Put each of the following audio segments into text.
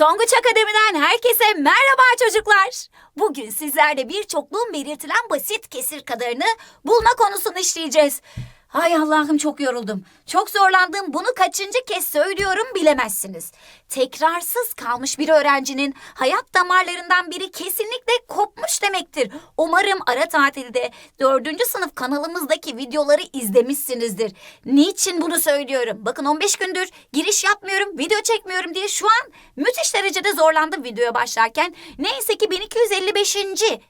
Tonguç Akademi'den herkese merhaba çocuklar. Bugün sizlerle bir çokluğun belirtilen basit kesir kadarını bulma konusunu işleyeceğiz. Hay Allah'ım çok yoruldum. Çok zorlandım. Bunu kaçıncı kez söylüyorum bilemezsiniz. Tekrarsız kalmış bir öğrencinin hayat damarlarından biri kesinlikle kopmuş demektir. Umarım ara tatilde 4. sınıf kanalımızdaki videoları izlemişsinizdir. Niçin bunu söylüyorum? Bakın 15 gündür giriş yapmıyorum, video çekmiyorum diye şu an müthiş derecede zorlandım videoya başlarken. Neyse ki 1255.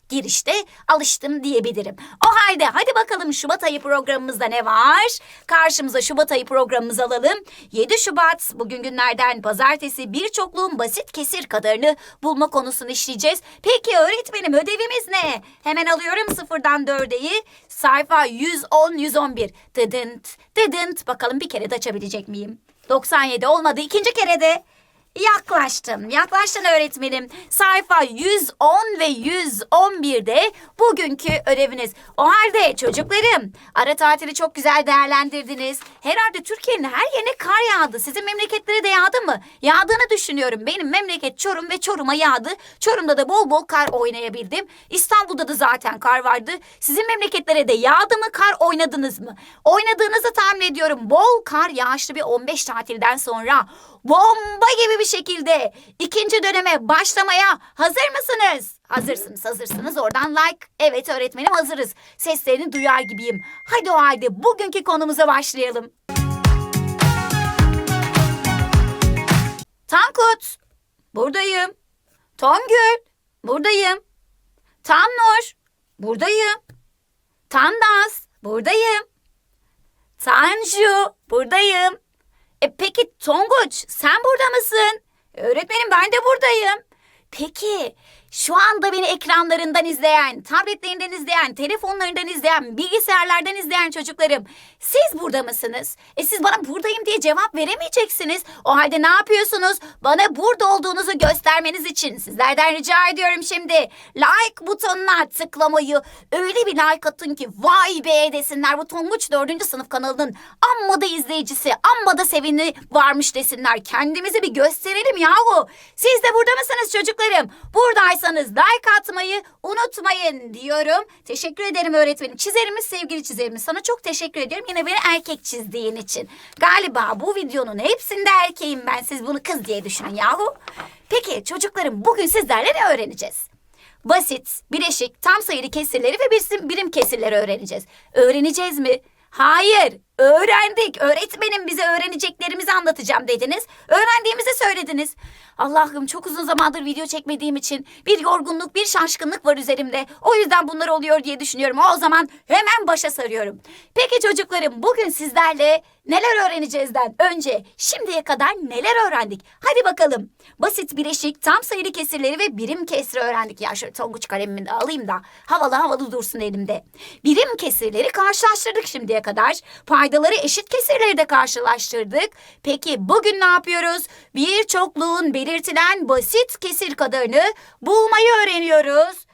girişte alıştım diyebilirim. O halde hadi bakalım Şubat ayı programımızda ne var? Karşımıza Şubat ayı programımızı alalım. 7 Şubat bugün günlerden pazartesi bir çokluğun basit kesir kadarını bulma konusunu işleyeceğiz. Peki öğretmenim ödevimiz ne? Hemen alıyorum sıfırdan dördeyi. Sayfa 110 111. Dıdınt dıdınt bakalım bir kere de açabilecek miyim? 97 olmadı ikinci kere de. Yaklaştın, yaklaştın öğretmenim. Sayfa 110 ve 111'de bugünkü ödeviniz. O halde çocuklarım, ara tatili çok güzel değerlendirdiniz. Herhalde Türkiye'nin her yerine kar yağdı. Sizin memleketlere de yağdı mı? Yağdığını düşünüyorum. Benim memleket Çorum ve Çorum'a yağdı. Çorum'da da bol bol kar oynayabildim. İstanbul'da da zaten kar vardı. Sizin memleketlere de yağdı mı, kar oynadınız mı? Oynadığınızı tahmin ediyorum. Bol kar yağışlı bir 15 tatilden sonra bomba gibi bir şekilde ikinci döneme başlamaya hazır mısınız? Hazırsınız, hazırsınız. Oradan like. Evet öğretmenim hazırız. Seslerini duyar gibiyim. Hadi o halde bugünkü konumuza başlayalım. Tankut, buradayım. Tongül, buradayım. Tannur, buradayım. Tandas, buradayım. Tanju, buradayım. E peki Tonguç sen burada mısın? Öğretmenim ben de buradayım. Peki şu anda beni ekranlarından izleyen, tabletlerinden izleyen, telefonlarından izleyen, bilgisayarlardan izleyen çocuklarım siz burada mısınız? E siz bana buradayım diye cevap veremeyeceksiniz. O halde ne yapıyorsunuz? Bana burada olduğunuzu göstermeniz için sizlerden rica ediyorum şimdi. Like butonuna tıklamayı öyle bir like atın ki vay be desinler bu Tonguç 4. sınıf kanalının amma da izleyicisi, amma da sevini varmış desinler. Kendimizi bir gösterelim yahu. Siz de burada mısınız çocuklarım? Buradaysanız like atmayı unutmayın diyorum. Teşekkür ederim öğretmenim. Çizerimiz sevgili çizerimiz sana çok teşekkür ediyorum. Yine beni erkek çizdiğin için. Galiba bu videonun hepsinde erkeğim ben. Siz bunu kız diye düşünün yahu. Peki çocuklarım bugün sizlerle ne öğreneceğiz? Basit, bileşik, tam sayılı kesirleri ve birim kesirleri öğreneceğiz. Öğreneceğiz mi? Hayır, öğrendik. Öğretmenim bize öğreneceklerimizi anlatacağım dediniz. Öğrendiğimizi söylediniz. Allah'ım çok uzun zamandır video çekmediğim için bir yorgunluk, bir şaşkınlık var üzerimde. O yüzden bunlar oluyor diye düşünüyorum. O zaman hemen başa sarıyorum. Peki çocuklarım bugün sizlerle neler öğreneceğizden önce şimdiye kadar neler öğrendik? Hadi bakalım. Basit bileşik, tam sayılı kesirleri ve birim kesri öğrendik. Ya şöyle tonguç kalemimi de alayım da havalı havalı dursun elimde. Birim kesirleri karşılaştırdık şimdiye kadar. Paydaları eşit kesirleri de karşılaştırdık. Peki bugün ne yapıyoruz? Bir çokluğun belirtilen basit kesir kadarını bulmayı öğreniyoruz.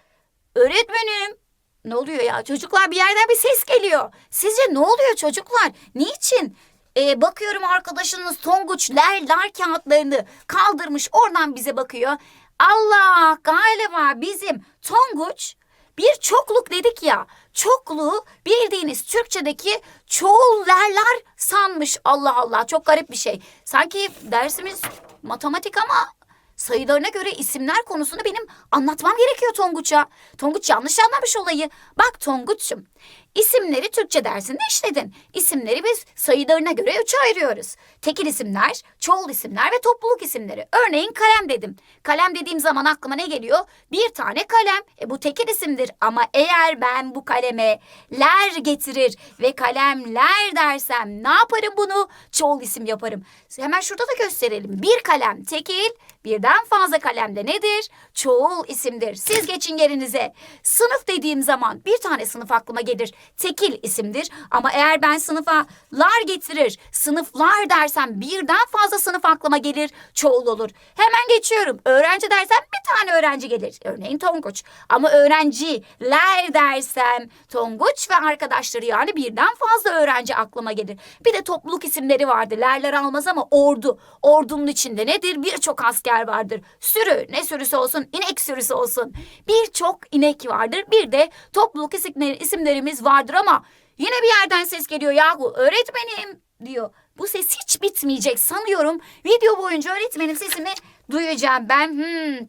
Öğretmenim. Ne oluyor ya? Çocuklar bir yerden bir ses geliyor. Sizce ne oluyor çocuklar? Niçin? Ee, bakıyorum arkadaşınız Tonguç ler lar kağıtlarını kaldırmış oradan bize bakıyor. Allah galiba bizim Tonguç bir çokluk dedik ya. Çokluğu bildiğiniz Türkçedeki çoğullerler sanmış. Allah Allah çok garip bir şey. Sanki dersimiz matematik ama sayılarına göre isimler konusunu benim anlatmam gerekiyor Tonguç'a. Tonguç yanlış anlamış olayı. Bak Tonguç'um isimleri Türkçe dersinde işledin. İsimleri biz sayılarına göre üçe ayırıyoruz. Tekil isimler, çoğul isimler ve topluluk isimleri. Örneğin kalem dedim. Kalem dediğim zaman aklıma ne geliyor? Bir tane kalem. E bu tekil isimdir ama eğer ben bu kaleme ler getirir ve kalemler dersem ne yaparım bunu? Çoğul isim yaparım. Hemen şurada da gösterelim. Bir kalem tekil, birden fazla kalem de nedir? Çoğul isimdir. Siz geçin yerinize. Sınıf dediğim zaman bir tane sınıf aklıma gelir. Tekil isimdir. Ama eğer ben sınıfa lar getirir, sınıflar dersem birden fazla sınıf aklıma gelir, çoğul olur. Hemen geçiyorum. Öğrenci dersem bir tane öğrenci gelir. Örneğin Tonguç. Ama öğrenciler dersem Tonguç ve arkadaşları yani birden fazla öğrenci aklıma gelir. Bir de topluluk isimleri vardır. Lerler almaz ama ordu. Ordunun içinde nedir? Birçok asker vardır. Sürü, ne sürüsü olsun, inek sürüsü olsun. Birçok inek vardır. Bir de topluluk isimleri, isimlerimiz vardır ama yine bir yerden ses geliyor yahu öğretmenim diyor. Bu ses hiç bitmeyecek sanıyorum. Video boyunca öğretmenin sesini duyacağım ben. Hmm.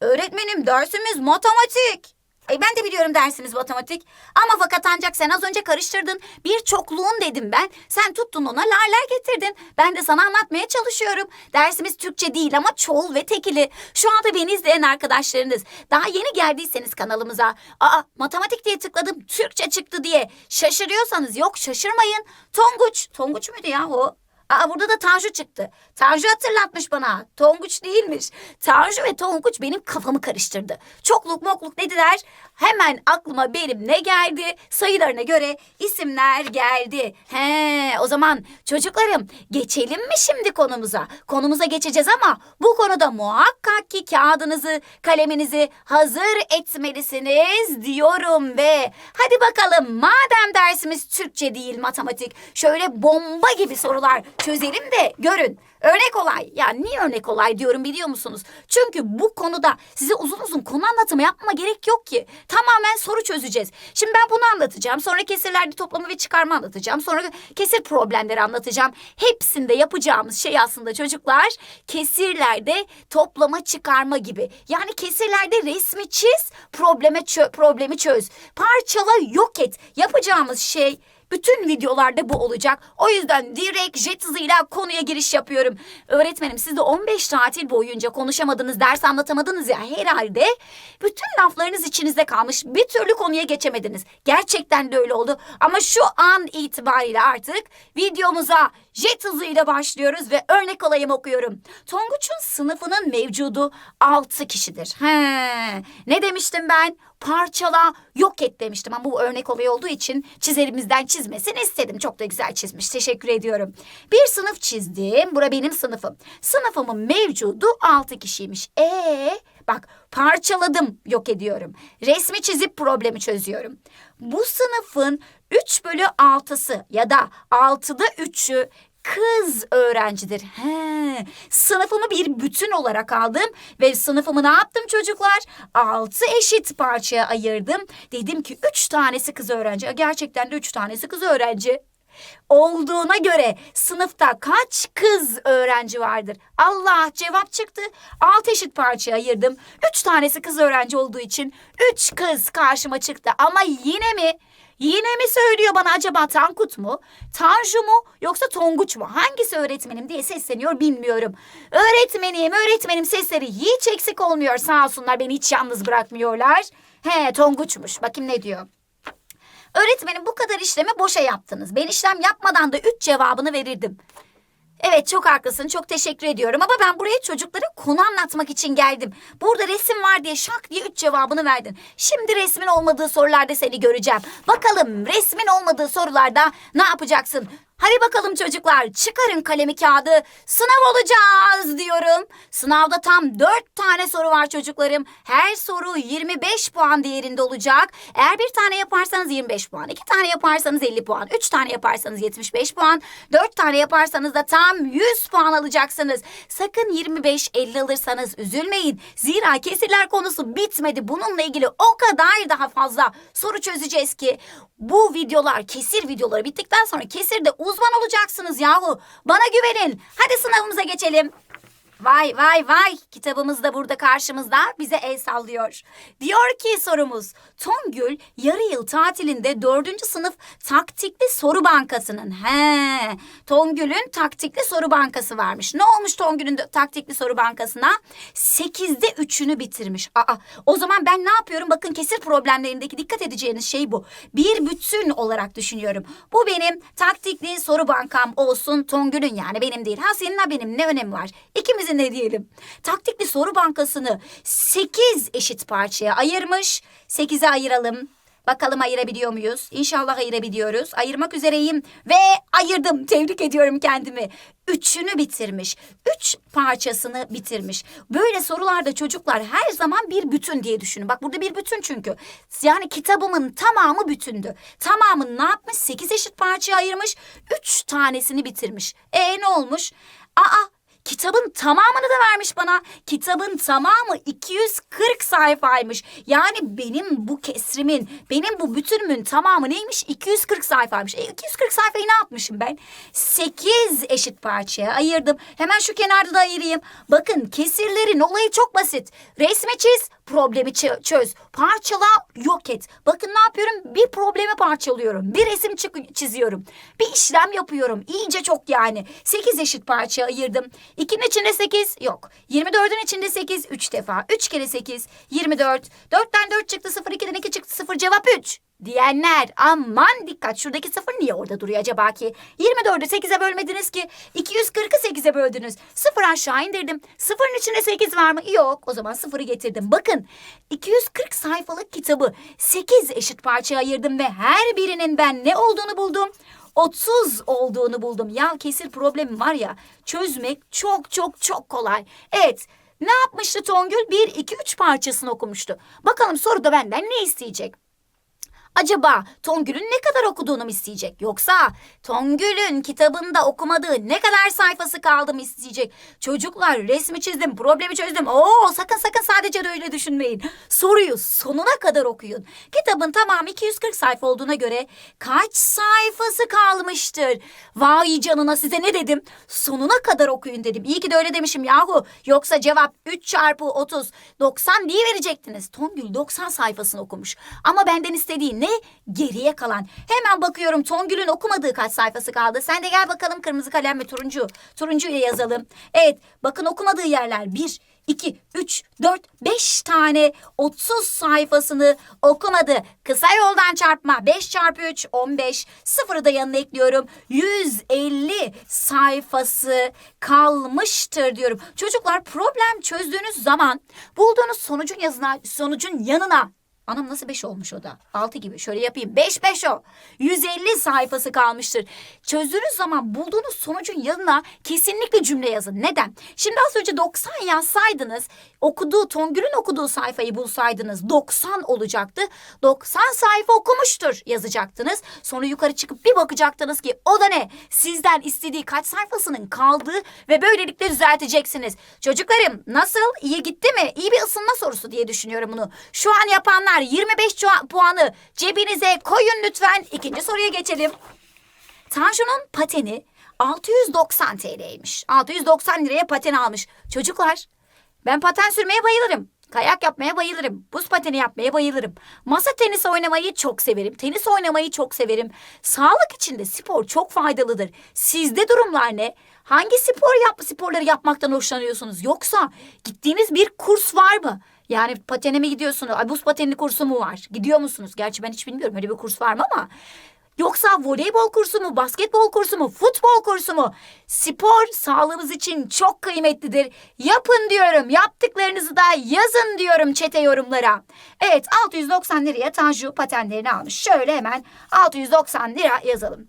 Öğretmenim dersimiz matematik. E ben de biliyorum dersimiz matematik. Ama fakat ancak sen az önce karıştırdın. Bir çokluğun dedim ben. Sen tuttun ona larlar getirdin. Ben de sana anlatmaya çalışıyorum. Dersimiz Türkçe değil ama çoğul ve tekili. Şu anda beni izleyen arkadaşlarınız. Daha yeni geldiyseniz kanalımıza. Aa matematik diye tıkladım Türkçe çıktı diye. Şaşırıyorsanız yok şaşırmayın. Tonguç. Tonguç muydu ya o? Aa burada da Tanju çıktı. Tanju hatırlatmış bana. Tonguç değilmiş. Tanju ve Tonguç benim kafamı karıştırdı. Çokluk mokluk dediler. Hemen aklıma benim ne geldi? Sayılarına göre isimler geldi. He, o zaman çocuklarım geçelim mi şimdi konumuza? Konumuza geçeceğiz ama bu konuda muhakkak ki kağıdınızı, kaleminizi hazır etmelisiniz diyorum ve hadi bakalım madem dersimiz Türkçe değil matematik şöyle bomba gibi sorular çözelim de görün. Örnek olay. Ya niye örnek olay diyorum biliyor musunuz? Çünkü bu konuda size uzun uzun konu anlatımı yapmama gerek yok ki. Tamamen soru çözeceğiz. Şimdi ben bunu anlatacağım. Sonra kesirlerde toplama ve çıkarma anlatacağım. Sonra kesir problemleri anlatacağım. Hepsinde yapacağımız şey aslında çocuklar kesirlerde toplama çıkarma gibi. Yani kesirlerde resmi çiz, probleme çö problemi çöz. Parçala, yok et. Yapacağımız şey bütün videolarda bu olacak. O yüzden direkt jet hızıyla konuya giriş yapıyorum. Öğretmenim siz de 15 tatil boyunca konuşamadınız, ders anlatamadınız ya herhalde. Bütün laflarınız içinizde kalmış. Bir türlü konuya geçemediniz. Gerçekten de öyle oldu. Ama şu an itibariyle artık videomuza jet hızıyla başlıyoruz ve örnek olayım okuyorum. Tonguç'un sınıfının mevcudu 6 kişidir. He, ne demiştim ben? Parçala, yok et demiştim ama bu örnek olay olduğu için çizerimizden çizmesini istedim. Çok da güzel çizmiş. Teşekkür ediyorum. Bir sınıf çizdim. Bura benim sınıfım. Sınıfımın mevcudu 6 kişiymiş. E bak parçaladım, yok ediyorum. Resmi çizip problemi çözüyorum. Bu sınıfın 3 bölü 6'sı ya da 6'da 3'ü kız öğrencidir. He, sınıfımı bir bütün olarak aldım ve sınıfımı ne yaptım çocuklar? Altı eşit parçaya ayırdım. Dedim ki üç tanesi kız öğrenci. Gerçekten de üç tanesi kız öğrenci. Olduğuna göre sınıfta kaç kız öğrenci vardır? Allah cevap çıktı. Alt eşit parçaya ayırdım. Üç tanesi kız öğrenci olduğu için üç kız karşıma çıktı. Ama yine mi? Yine mi söylüyor bana acaba Tankut mu? Tanju mu yoksa Tonguç mu? Hangisi öğretmenim diye sesleniyor bilmiyorum. Öğretmenim, öğretmenim sesleri hiç eksik olmuyor sağ olsunlar beni hiç yalnız bırakmıyorlar. He Tonguç'muş bakayım ne diyor. Öğretmenim bu kadar işlemi boşa yaptınız. Ben işlem yapmadan da üç cevabını verirdim. Evet çok haklısın çok teşekkür ediyorum ama ben buraya çocuklara konu anlatmak için geldim. Burada resim var diye şak diye üç cevabını verdin. Şimdi resmin olmadığı sorularda seni göreceğim. Bakalım resmin olmadığı sorularda ne yapacaksın? Hadi bakalım çocuklar çıkarın kalemi kağıdı sınav olacağız diyorum. Sınavda tam dört tane soru var çocuklarım. Her soru 25 puan değerinde olacak. Eğer bir tane yaparsanız 25 puan, iki tane yaparsanız 50 puan, üç tane yaparsanız 75 puan, dört tane yaparsanız da tam 100 puan alacaksınız. Sakın 25-50 alırsanız üzülmeyin. Zira kesirler konusu bitmedi. Bununla ilgili o kadar daha fazla soru çözeceğiz ki bu videolar kesir videoları bittikten sonra kesirde uzman olacaksınız yahu. Bana güvenin. Hadi sınavımıza geçelim. Vay vay vay kitabımız da burada karşımızda bize el sallıyor. Diyor ki sorumuz Tongül yarı yıl tatilinde dördüncü sınıf taktikli soru bankasının he Tongül'ün taktikli soru bankası varmış. Ne olmuş Tongül'ün taktikli soru bankasına? Sekizde üçünü bitirmiş. Aa o zaman ben ne yapıyorum? Bakın kesir problemlerindeki dikkat edeceğiniz şey bu. Bir bütün olarak düşünüyorum. Bu benim taktikli soru bankam olsun Tongül'ün yani benim değil. Ha senin ha benim ne önemi var? İkimizin de diyelim. Taktikli soru bankasını 8 eşit parçaya ayırmış. 8'e ayıralım. Bakalım ayırabiliyor muyuz? İnşallah ayırabiliyoruz. Ayırmak üzereyim ve ayırdım. Tebrik ediyorum kendimi. Üçünü bitirmiş. Üç parçasını bitirmiş. Böyle sorularda çocuklar her zaman bir bütün diye düşünün. Bak burada bir bütün çünkü. Yani kitabımın tamamı bütündü. Tamamını ne yapmış? Sekiz eşit parçaya ayırmış. Üç tanesini bitirmiş. E ne olmuş? Aa Kitabın tamamını da vermiş bana. Kitabın tamamı 240 sayfaymış. Yani benim bu kesrimin, benim bu bütünümün tamamı neymiş? 240 sayfaymış. E 240 sayfayı ne yapmışım ben? 8 eşit parçaya ayırdım. Hemen şu kenarda da ayırayım. Bakın kesirlerin olayı çok basit. Resmi çiz, problemi çö- çöz. Parçala, yok et. Bakın ne yapıyorum? Bir problemi parçalıyorum. Bir resim çiziyorum. Bir işlem yapıyorum. İyice çok yani. 8 eşit parçaya ayırdım. 2'nin içinde 8 yok. 24'ün içinde 8 3 defa. 3 kere 8 24. 4'ten 4 çıktı 0 2'den 2 çıktı 0 cevap 3 diyenler aman dikkat şuradaki sıfır niye orada duruyor acaba ki? 24'ü 8'e bölmediniz ki 240'ı 8'e böldünüz. Sıfır aşağı indirdim. Sıfırın içinde 8 var mı? Yok o zaman sıfırı getirdim. Bakın 240 sayfalık kitabı 8 eşit parçaya ayırdım ve her birinin ben ne olduğunu buldum. 30 olduğunu buldum. Ya kesir problemi var ya çözmek çok çok çok kolay. Evet ne yapmıştı Tongül? 1, 2, 3 parçasını okumuştu. Bakalım soruda benden ne isteyecek? Acaba Tongül'ün ne kadar okuduğunu mu isteyecek? Yoksa Tongül'ün kitabında okumadığı ne kadar sayfası kaldı mı isteyecek? Çocuklar resmi çizdim, problemi çözdüm. Oo sakın sakın sadece de öyle düşünmeyin. Soruyu sonuna kadar okuyun. Kitabın tamamı 240 sayfa olduğuna göre kaç sayfası kalmıştır? Vay canına size ne dedim? Sonuna kadar okuyun dedim. İyi ki de öyle demişim yahu. Yoksa cevap 3 çarpı 30 90 diye verecektiniz. Tongül 90 sayfasını okumuş. Ama benden istediği ne? Geriye kalan. Hemen bakıyorum Tongül'ün okumadığı kaç sayfası kaldı. Sen de gel bakalım kırmızı kalem ve turuncu. Turuncu ile yazalım. Evet bakın okumadığı yerler 1, 2, 3, 4, 5 tane 30 sayfasını okumadı. Kısa yoldan çarpma 5 çarpı 3 15. Sıfırı da yanına ekliyorum. 150 sayfası kalmıştır diyorum. Çocuklar problem çözdüğünüz zaman bulduğunuz sonucun yazına, sonucun yanına Anam nasıl 5 olmuş o da? 6 gibi. Şöyle yapayım. 5 5 o. 150 sayfası kalmıştır. Çözdüğünüz zaman bulduğunuz sonucun yanına kesinlikle cümle yazın. Neden? Şimdi az önce 90 yazsaydınız, okuduğu, Tongül'ün okuduğu sayfayı bulsaydınız 90 olacaktı. 90 sayfa okumuştur yazacaktınız. Sonra yukarı çıkıp bir bakacaktınız ki o da ne? Sizden istediği kaç sayfasının kaldığı ve böylelikle düzelteceksiniz. Çocuklarım nasıl? İyi gitti mi? İyi bir ısınma sorusu diye düşünüyorum bunu. Şu an yapanlar 25 çua- puanı cebinize koyun lütfen. İkinci soruya geçelim. Tanju'nun pateni 690 TL'ymiş. 690 liraya paten almış. Çocuklar ben paten sürmeye bayılırım. Kayak yapmaya bayılırım. Buz pateni yapmaya bayılırım. Masa tenisi oynamayı çok severim. Tenis oynamayı çok severim. Sağlık için de spor çok faydalıdır. Sizde durumlar ne? Hangi spor yap sporları yapmaktan hoşlanıyorsunuz? Yoksa gittiğiniz bir kurs var mı? Yani patene mi gidiyorsunuz? Ay, buz pateni kursu mu var? Gidiyor musunuz? Gerçi ben hiç bilmiyorum öyle bir kurs var mı ama. Yoksa voleybol kursu mu, basketbol kursu mu, futbol kursu mu? Spor sağlığımız için çok kıymetlidir. Yapın diyorum. Yaptıklarınızı da yazın diyorum çete yorumlara. Evet 690 liraya Tanju patenlerini almış. Şöyle hemen 690 lira yazalım.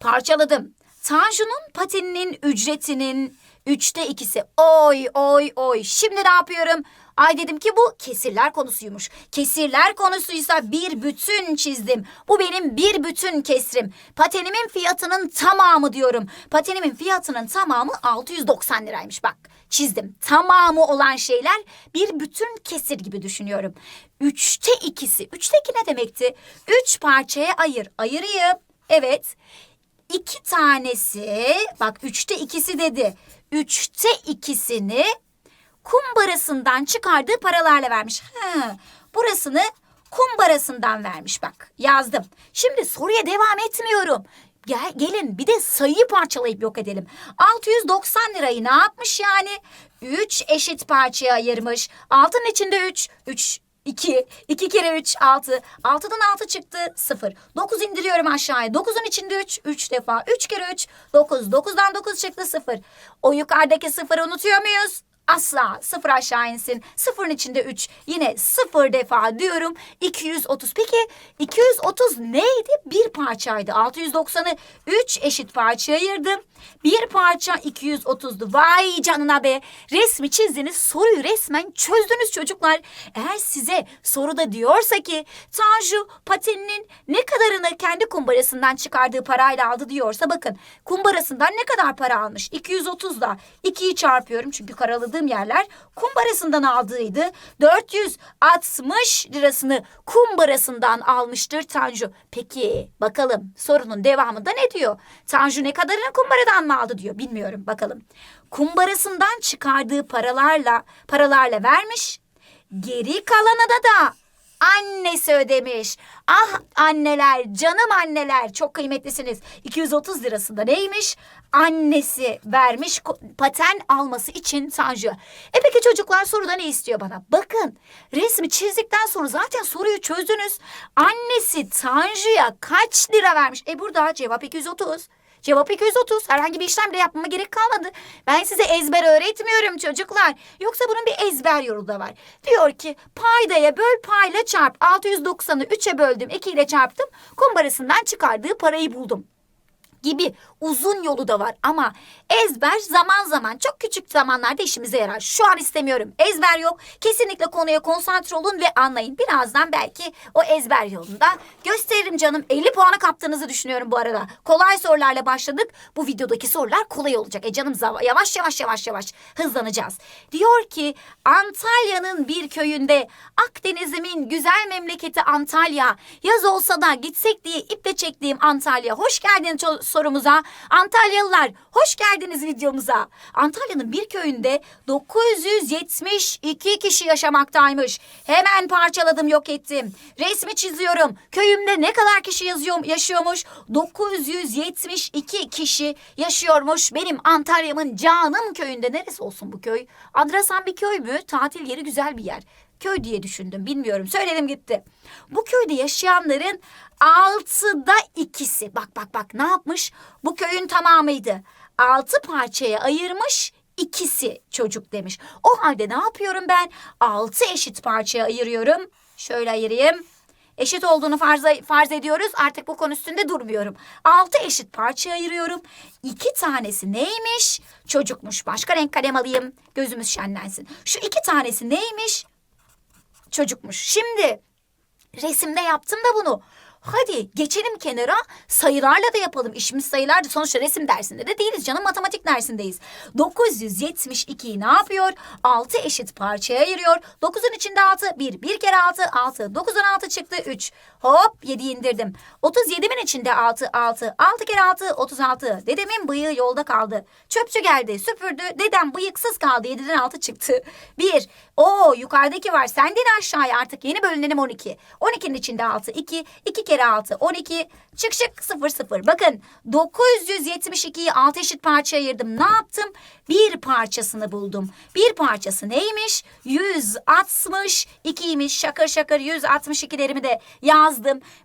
Parçaladım. Tanju'nun pateninin ücretinin üçte ikisi. Oy oy oy. Şimdi ne yapıyorum? Ay dedim ki bu kesirler konusuymuş. Kesirler konusuysa bir bütün çizdim. Bu benim bir bütün kesrim. Patenimin fiyatının tamamı diyorum. Patenimin fiyatının tamamı 690 liraymış bak. Çizdim. Tamamı olan şeyler bir bütün kesir gibi düşünüyorum. Üçte ikisi. Üçte iki ne demekti? Üç parçaya ayır. Ayırayım. Evet. İki tanesi, bak üçte ikisi dedi. Üçte ikisini kumbarasından çıkardığı paralarla vermiş. Ha, burasını kumbarasından vermiş bak. Yazdım. Şimdi soruya devam etmiyorum. Gel, gelin bir de sayıyı parçalayıp yok edelim. 690 lirayı ne yapmış yani? 3 eşit parçaya ayırmış. Altının içinde 3. 3 2, 2 kere 3, 6. 6'dan 6 çıktı, 0. 9 indiriyorum aşağıya. 9'un içinde 3, 3 defa. 3 kere 3, 9. 9'dan 9 çıktı, 0. O yukarıdaki 0'ı unutuyor muyuz? Asla sıfır aşağı insin. Sıfırın içinde 3 yine sıfır defa diyorum. 230. Peki 230 neydi? Bir parçaydı. 690'ı 3 eşit parçaya ayırdım. Bir parça 230'du. Vay canına be. Resmi çizdiniz. Soruyu resmen çözdünüz çocuklar. Eğer size soruda diyorsa ki Tanju pateninin ne kadarını kendi kumbarasından çıkardığı parayla aldı diyorsa bakın kumbarasından ne kadar para almış? 230 da 2'yi çarpıyorum çünkü karaladığım yerler kumbarasından aldığıydı. 460 lirasını kumbarasından almıştır Tanju. Peki bakalım sorunun devamında ne diyor? Tanju ne kadarını kumbaradan mı aldı diyor. Bilmiyorum bakalım. Kumbarasından çıkardığı paralarla paralarla vermiş. Geri kalanı da da annesi ödemiş. Ah anneler, canım anneler çok kıymetlisiniz. 230 lirasında neymiş? Annesi vermiş paten alması için Tanju. E peki çocuklar soruda ne istiyor bana? Bakın resmi çizdikten sonra zaten soruyu çözdünüz. Annesi Tanju'ya kaç lira vermiş? E burada cevap 230. Cevap 230. Herhangi bir işlem bile yapmama gerek kalmadı. Ben size ezber öğretmiyorum çocuklar. Yoksa bunun bir ezber yolu da var. Diyor ki paydaya böl payla çarp. 690'ı 3'e böldüm 2 ile çarptım. Kumbarasından çıkardığı parayı buldum gibi uzun yolu da var ama ezber zaman zaman çok küçük zamanlarda işimize yarar. Şu an istemiyorum. Ezber yok. Kesinlikle konuya konsantre olun ve anlayın. Birazdan belki o ezber yolunda gösteririm canım. 50 puanı kaptığınızı düşünüyorum bu arada. Kolay sorularla başladık. Bu videodaki sorular kolay olacak. E canım yavaş yavaş yavaş yavaş hızlanacağız. Diyor ki Antalya'nın bir köyünde Akdeniz'imin güzel memleketi Antalya. Yaz olsa da gitsek diye iple çektiğim Antalya. Hoş geldin sorumuza. Antalyalılar hoş geldiniz videomuza. Antalya'nın bir köyünde 972 kişi yaşamaktaymış. Hemen parçaladım yok ettim. Resmi çiziyorum. Köyümde ne kadar kişi yazıyor, yaşıyormuş? 972 kişi yaşıyormuş. Benim Antalya'mın canım köyünde. Neresi olsun bu köy? Adrasan bir köy mü? Tatil yeri güzel bir yer. Köy diye düşündüm bilmiyorum. Söyledim gitti. Bu köyde yaşayanların altıda ikisi. Bak bak bak ne yapmış? Bu köyün tamamıydı. Altı parçaya ayırmış ikisi çocuk demiş. O halde ne yapıyorum ben? Altı eşit parçaya ayırıyorum. Şöyle ayırayım. Eşit olduğunu farz, farz ediyoruz. Artık bu konu üstünde durmuyorum. Altı eşit parçaya ayırıyorum. İki tanesi neymiş? Çocukmuş. Başka renk kalem alayım. Gözümüz şenlensin. Şu iki tanesi neymiş? Çocukmuş. Şimdi resimde yaptım da bunu. Hadi geçelim kenara sayılarla da yapalım. İşimiz sayılardı. Sonuçta resim dersinde de değiliz canım matematik dersindeyiz. 972'yi ne yapıyor? 6 eşit parçaya ayırıyor. 9'un içinde 6. 1. 1 kere 6. 6. 9'un 6 çıktı. 3. Hop 7'yi indirdim. 37'min içinde 6. 6. 6 kere 6. 36. Dedemin bıyığı yolda kaldı. Çöpçü geldi süpürdü. Dedem bıyıksız kaldı. 7'den 6 çıktı. 1. Oo yukarıdaki var. Senden aşağıya artık yeni bölünelim 12. 12'nin içinde 6. 2. 2 kere 6. 12. Çık çık 0 0. Bakın 972'yi 6 eşit parçaya ayırdım. Ne yaptım? Bir parçasını buldum. Bir parçası neymiş? 162'ymiş. Şakır şakır 162'lerimi de yazdım.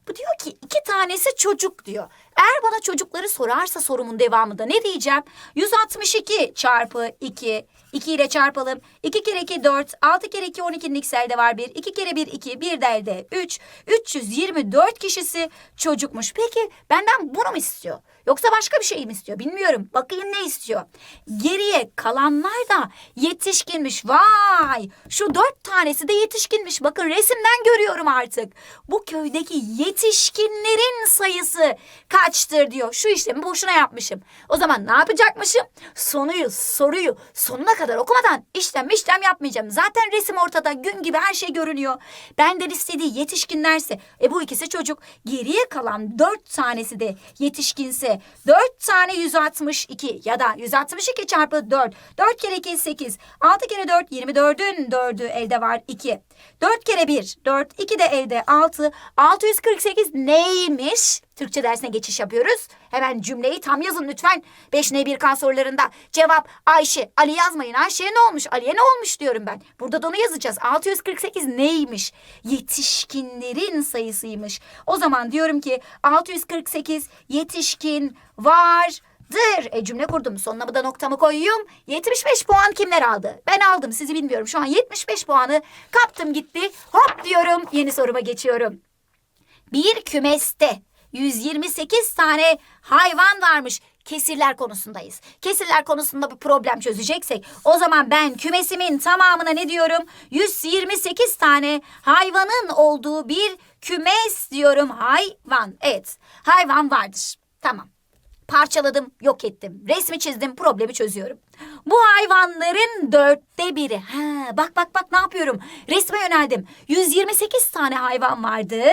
Bu diyor ki iki tanesi çocuk diyor. Eğer bana çocukları sorarsa sorumun devamında ne diyeceğim? 162 çarpı 2. 2 ile çarpalım. 2 kere 2 4. 6 kere 2 12'nin x elde var 1. 2 kere 1 2. 1 de elde 3. 324 kişisi çocukmuş. Peki benden bunu mu istiyor? Yoksa başka bir şey mi istiyor? Bilmiyorum. Bakayım ne istiyor. Geriye kalanlar da yetişkinmiş. Vay! Şu dört tanesi de yetişkinmiş. Bakın resimden görüyorum artık. Bu köydeki yetişkinlerin sayısı kaçtır diyor. Şu işlemi boşuna yapmışım. O zaman ne yapacakmışım? Sonuyu, soruyu sonuna kadar okumadan işlem işlem yapmayacağım. Zaten resim ortada. Gün gibi her şey görünüyor. Benden istediği yetişkinlerse, e bu ikisi çocuk. Geriye kalan dört tanesi de yetişkinse 4 tane 162 ya da 162 çarpı 4. 4 kere 2 8. 6 kere 4 24'ün 4'ü elde var 2. 4 kere 1 4. 2 de elde 6. 648 neymiş? Türkçe dersine geçiş yapıyoruz. Hemen cümleyi tam yazın lütfen. 5N1K sorularında cevap Ayşe. Ali yazmayın. Ayşe'ye ne olmuş? Ali'ye ne olmuş diyorum ben. Burada da onu yazacağız. 648 neymiş? Yetişkinlerin sayısıymış. O zaman diyorum ki 648 yetişkin var Tamamdır. E, cümle kurdum. Sonuna da noktamı koyayım. 75 puan kimler aldı? Ben aldım. Sizi bilmiyorum. Şu an 75 puanı kaptım gitti. Hop diyorum. Yeni soruma geçiyorum. Bir kümeste 128 tane hayvan varmış. Kesirler konusundayız. Kesirler konusunda bir problem çözeceksek o zaman ben kümesimin tamamına ne diyorum? 128 tane hayvanın olduğu bir kümes diyorum. Hayvan. Evet. Hayvan vardır. Tamam. Parçaladım, yok ettim. Resmi çizdim, problemi çözüyorum. Bu hayvanların biri. Ha, bak bak bak ne yapıyorum? Resme yöneldim. 128 tane hayvan vardı.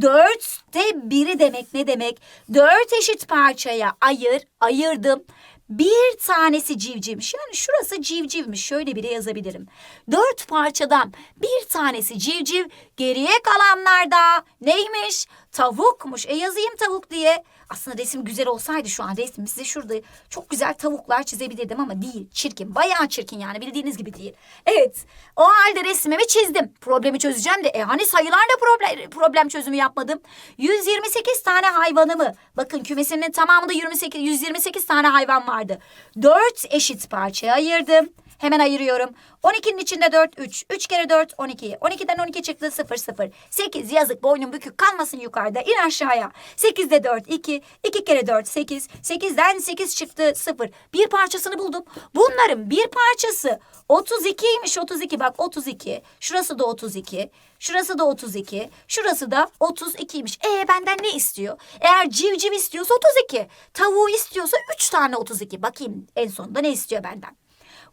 Dörtte biri demek ne demek? Dört eşit parçaya ayır, ayırdım. Bir tanesi civcivmiş. Yani şurası civcivmiş. Şöyle bile yazabilirim. Dört parçadan bir tanesi civciv. Geriye kalanlar da neymiş? Tavukmuş. E yazayım tavuk diye. Aslında resim güzel olsaydı şu an resmi size şurada çok güzel tavuklar çizebilirdim ama değil. Çirkin. Bayağı çirkin yani bildiğiniz gibi değil. Evet. O halde resmimi çizdim. Problemi çözeceğim de e hani sayılarla problem, problem çözümü yapmadım. 128 tane hayvanımı bakın kümesinin tamamında 28, 128 tane hayvan vardı. 4 eşit parçaya ayırdım. Hemen ayırıyorum. 12'nin içinde 4, 3. 3 kere 4, 12. 12'den 12 çıktı 0, 0. 8 yazık boynum bükük kalmasın yukarıda. İn aşağıya. 8'de 4, 2. 2 kere 4, 8. 8'den 8 çıktı 0. Bir parçasını buldum. Bunların bir parçası 32'ymiş 32. Bak 32. Şurası da 32. Şurası da 32. Şurası da 32'ymiş. E benden ne istiyor? Eğer civciv istiyorsa 32. Tavuğu istiyorsa 3 tane 32. Bakayım en sonunda ne istiyor benden?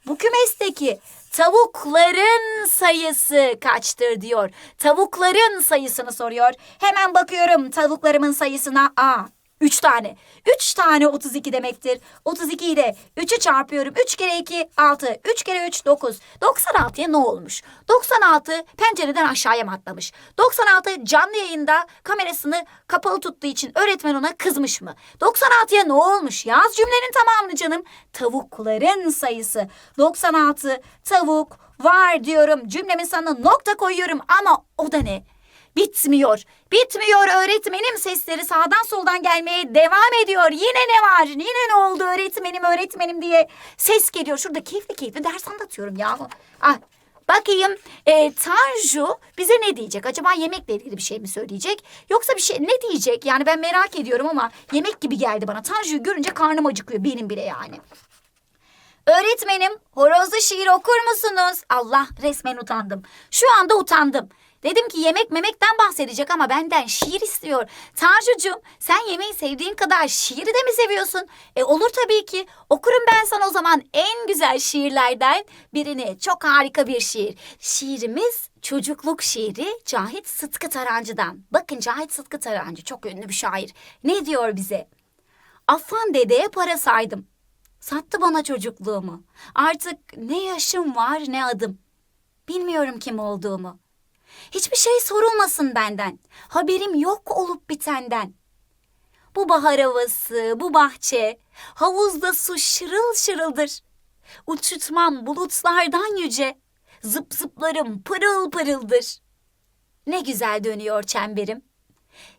bu kümesteki tavukların sayısı kaçtır diyor. Tavukların sayısını soruyor. Hemen bakıyorum tavuklarımın sayısına. A, 3 tane. 3 tane 32 demektir. 32 ile 3'ü çarpıyorum. 3 kere 2 6. 3 kere 3 9. 96'ya ne olmuş? 96 pencereden aşağıya mı atlamış? 96 canlı yayında kamerasını kapalı tuttuğu için öğretmen ona kızmış mı? 96'ya ne olmuş? Yaz cümlenin tamamını canım. Tavukların sayısı. 96 tavuk var diyorum. Cümlemin sonuna nokta koyuyorum ama o da ne? Bitmiyor. Bitmiyor öğretmenim sesleri sağdan soldan gelmeye devam ediyor. Yine ne var? Yine ne oldu öğretmenim öğretmenim diye ses geliyor. Şurada keyifli keyifli ders anlatıyorum ya. Ah, bakayım e, Tanju bize ne diyecek? Acaba yemekle ilgili bir şey mi söyleyecek? Yoksa bir şey ne diyecek? Yani ben merak ediyorum ama yemek gibi geldi bana. Tanju'yu görünce karnım acıkıyor benim bile yani. Öğretmenim horozlu şiir okur musunuz? Allah resmen utandım. Şu anda utandım. Dedim ki yemek memekten bahsedecek ama benden şiir istiyor. Tanjucuğum sen yemeği sevdiğin kadar şiiri de mi seviyorsun? E olur tabii ki. Okurum ben sana o zaman en güzel şiirlerden birini. Çok harika bir şiir. Şiirimiz çocukluk şiiri Cahit Sıtkı Tarancı'dan. Bakın Cahit Sıtkı Tarancı çok ünlü bir şair. Ne diyor bize? Affan dedeye para saydım. Sattı bana çocukluğumu. Artık ne yaşım var ne adım. Bilmiyorum kim olduğumu. Hiçbir şey sorulmasın benden. Haberim yok olup bitenden. Bu bahar havası, bu bahçe, havuzda su şırıl şırıldır. Uçurtmam bulutlardan yüce, zıp zıplarım pırıl pırıldır. Ne güzel dönüyor çemberim.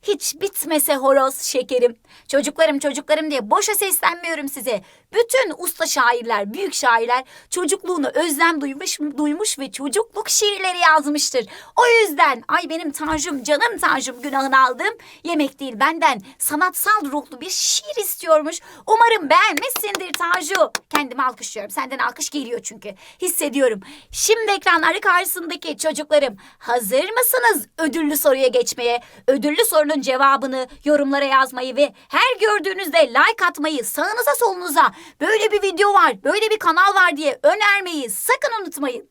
Hiç bitmese horoz şekerim. Çocuklarım çocuklarım diye boşa seslenmiyorum size. Bütün usta şairler, büyük şairler çocukluğunu özlem duymuş, duymuş ve çocukluk şiirleri yazmıştır. O yüzden ay benim Tanjum, canım Tanjum günahını aldım. Yemek değil benden sanatsal ruhlu bir şiir istiyormuş. Umarım beğenmişsindir Tanju. Kendimi alkışlıyorum. Senden alkış geliyor çünkü. Hissediyorum. Şimdi ekranları karşısındaki çocuklarım hazır mısınız ödüllü soruya geçmeye? Ödüllü sorunun cevabını yorumlara yazmayı ve her gördüğünüzde like atmayı sağınıza solunuza böyle bir video var, böyle bir kanal var diye önermeyi sakın unutmayın.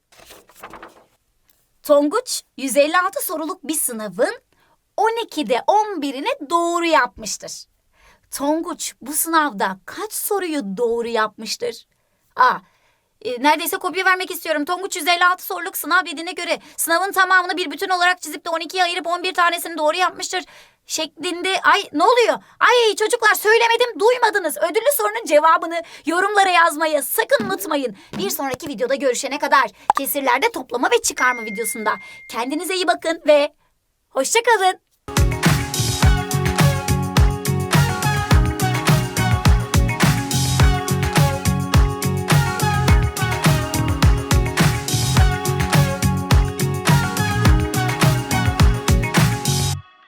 Tonguç 156 soruluk bir sınavın 12'de 11'ini doğru yapmıştır. Tonguç bu sınavda kaç soruyu doğru yapmıştır? Aa, e, neredeyse kopya vermek istiyorum. Tonguç 156 soruluk sınav dediğine göre sınavın tamamını bir bütün olarak çizip de 12'ye ayırıp 11 tanesini doğru yapmıştır. Şeklinde ay ne oluyor? Ay çocuklar söylemedim duymadınız. Ödüllü sorunun cevabını yorumlara yazmayı sakın unutmayın. Bir sonraki videoda görüşene kadar kesirlerde toplama ve çıkarma videosunda. Kendinize iyi bakın ve hoşçakalın.